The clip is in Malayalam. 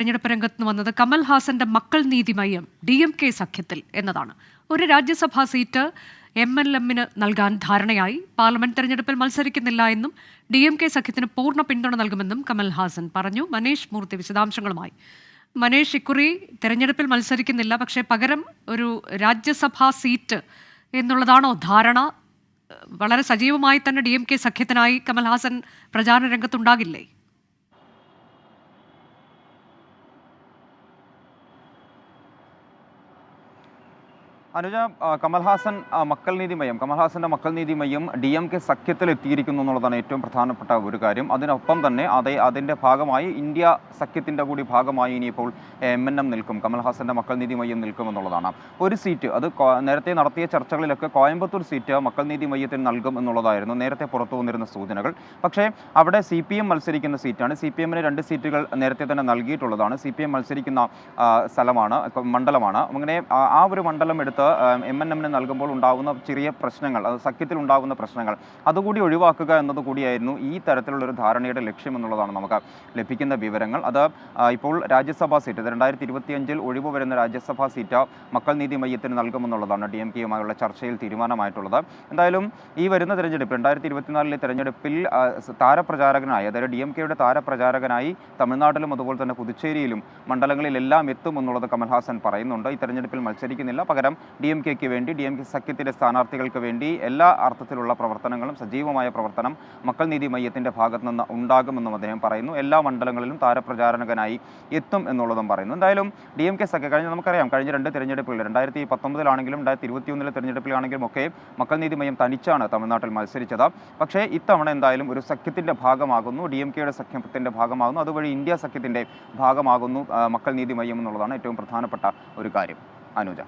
തെരഞ്ഞെടുപ്പ് രംഗത്ത് വന്നത് കമൽ ഹാസന്റെ മക്കൾ നീതി മയം ഡി എം കെ സഖ്യത്തിൽ എന്നതാണ്. ഒരു രാജ്യസഭാ സീറ്റ് എം എൽ എമ്മിന് നൽകാൻ ധാരണയായി. പാർലമെന്റ് തെരഞ്ഞെടുപ്പിൽ മത്സരിക്കുന്നില്ല എന്നും ഡി എം കെ സഖ്യത്തിന് പൂർണ പിന്തുണ നൽകുമെന്നും കമൽ ഹാസൻ പറഞ്ഞു. മനീഷ് മൂർത്തി വിശദാംശങ്ങളുമായി. മനീഷ് ഇക്കുറി തെരഞ്ഞെടുപ്പിൽ മത്സരിക്കുന്നില്ല പക്ഷേ പകരം ഒരു രാജ്യസഭാ സീറ്റ് എന്നുള്ളതാണോ ധാരണ? വളരെ സജീവമായി തന്നെ ഡി എം കെ സഖ്യത്തിനായി കമൽഹാസൻ പ്രചാരണ രംഗത്തുണ്ടാകില്ലേ? അനുജ കമൽഹാസൻ മക്കൾ നീതി മയം കമൽഹാസന്റെ മക്കൾ നീതി മയം ഡി എം കെ സഖ്യത്തിൽ എത്തിയിരിക്കുന്നു എന്നുള്ളതാണ് ഏറ്റവും പ്രധാനപ്പെട്ട ഒരു കാര്യം. അതിനൊപ്പം തന്നെ അതേ അതിന്റെ ഭാഗമായി ഇന്ത്യ സഖ്യത്തിന്റെ കൂടി ഭാഗമായി ഇനിയിപ്പോൾ എം എൻ എം നിൽക്കും. കമൽഹാസന്റെ മക്കൾ നീതി മയം നിൽക്കും എന്നുള്ളതാണ്. ഒരു സീറ്റ് അത് നേരത്തെ നടത്തിയ ചർച്ചകളിലൊക്കെ കോയമ്പത്തൂർ സീറ്റ് മക്കൾ നീതി മയ്യത്തിന് നൽകും എന്നുള്ളതായിരുന്നു നേരത്തെ പുറത്തു വന്നിരുന്ന സൂചനകൾ. പക്ഷേ അവിടെ സി പി എം മത്സരിക്കുന്ന സീറ്റാണ്. സി പി എമ്മിന് രണ്ട് സീറ്റുകൾ നേരത്തെ തന്നെ നൽകിയിട്ടുള്ളതാണ്. സി പി എം മത്സരിക്കുന്ന സ്ഥലമാണ് മണ്ഡലമാണ്. അങ്ങനെ ആ ഒരു മണ്ഡലം എടുത്ത് എം എൻ എമ്മിന് നൽകുമ്പോൾ ഉണ്ടാകുന്ന ചെറിയ പ്രശ്നങ്ങൾ അത് സഖ്യത്തിൽ ഉണ്ടാകുന്ന പ്രശ്നങ്ങൾ അതുകൂടി ഒഴിവാക്കുക എന്നത് കൂടിയായിരുന്നു ഈ തരത്തിലുള്ള ഒരു ധാരണയുടെ ലക്ഷ്യം എന്നുള്ളതാണ് നമുക്ക് ലഭിക്കുന്ന വിവരങ്ങൾ. അത് ഇപ്പോൾ രാജ്യസഭാ സീറ്റ് രണ്ടായിരത്തി ഇരുപത്തിയഞ്ചിൽ ഒഴിവ് വരുന്ന രാജ്യസഭാ സീറ്റ് മക്കൾ നീതി മയ്യത്തിന് നൽകുമെന്നുള്ളതാണ് ഡി എം കെയുമായുള്ള ചർച്ചയിൽ തീരുമാനമായിട്ടുള്ളത്. എന്തായാലും ഈ വരുന്ന തെരഞ്ഞെടുപ്പ് രണ്ടായിരത്തി ഇരുപത്തിനാലിലെ തെരഞ്ഞെടുപ്പിൽ താരപ്രചാരകനായി അതായത് ഡി എം കെയുടെ താരപ്രചാരകനായി തമിഴ്നാട്ടിലും അതുപോലെ തന്നെ പുതുച്ചേരിയിലും മണ്ഡലങ്ങളിലെല്ലാം എത്തുമെന്നുള്ളത് കമൽഹാസൻ പറയുന്നുണ്ട്. ഈ തെരഞ്ഞെടുപ്പിൽ മത്സരിക്കുന്നില്ല. പകരം ഡി എം കെക്ക് വേണ്ടി ഡി എം കെ സഖ്യത്തിന്റെ സ്ഥാനാർത്ഥികൾക്ക് വേണ്ടി എല്ലാ അർത്ഥത്തിലുള്ള പ്രവർത്തനങ്ങളും സജീവമായ പ്രവർത്തനം മക്കൾ നീതി മയ്യത്തിന്റെ ഭാഗത്തു നിന്ന് ഉണ്ടാകുമെന്നും അദ്ദേഹം പറയുന്നു. എല്ലാ മണ്ഡലങ്ങളിലും താരപ്രചാരകനായി എത്തും എന്നുള്ളതും പറയുന്നു. എന്തായാലും ഡി എം കെ സഖ്യ കഴിഞ്ഞ നമുക്കറിയാം കഴിഞ്ഞ രണ്ട് തിരഞ്ഞെടുപ്പുകൾ രണ്ടായിരത്തി പത്തൊമ്പതിലാണെങ്കിലും രണ്ടായിരത്തി ഇരുപത്തിയൊന്നിലെ തിരഞ്ഞെടുപ്പിലാണെങ്കിലും ഒക്കെ മക്കൾ നീതി മയ്യം തനിച്ചാണ് തമിഴ്നാട്ടിൽ മത്സരിച്ചത്. പക്ഷേ ഇത്തവണ എന്തായാലും ഒരു സഖ്യത്തിന്റെ ഭാഗമാകുന്നു ഡി എം കെയുടെ സഖ്യത്തിന്റെ ഭാഗമാകുന്നു. അതുവഴി ഇന്ത്യ സഖ്യത്തിന്റെ ഭാഗമാകുന്നു മക്കൾ നീതി മയ്യം എന്നുള്ളതാണ് ഏറ്റവും പ്രധാനപ്പെട്ട ഒരു കാര്യം. അനുജ.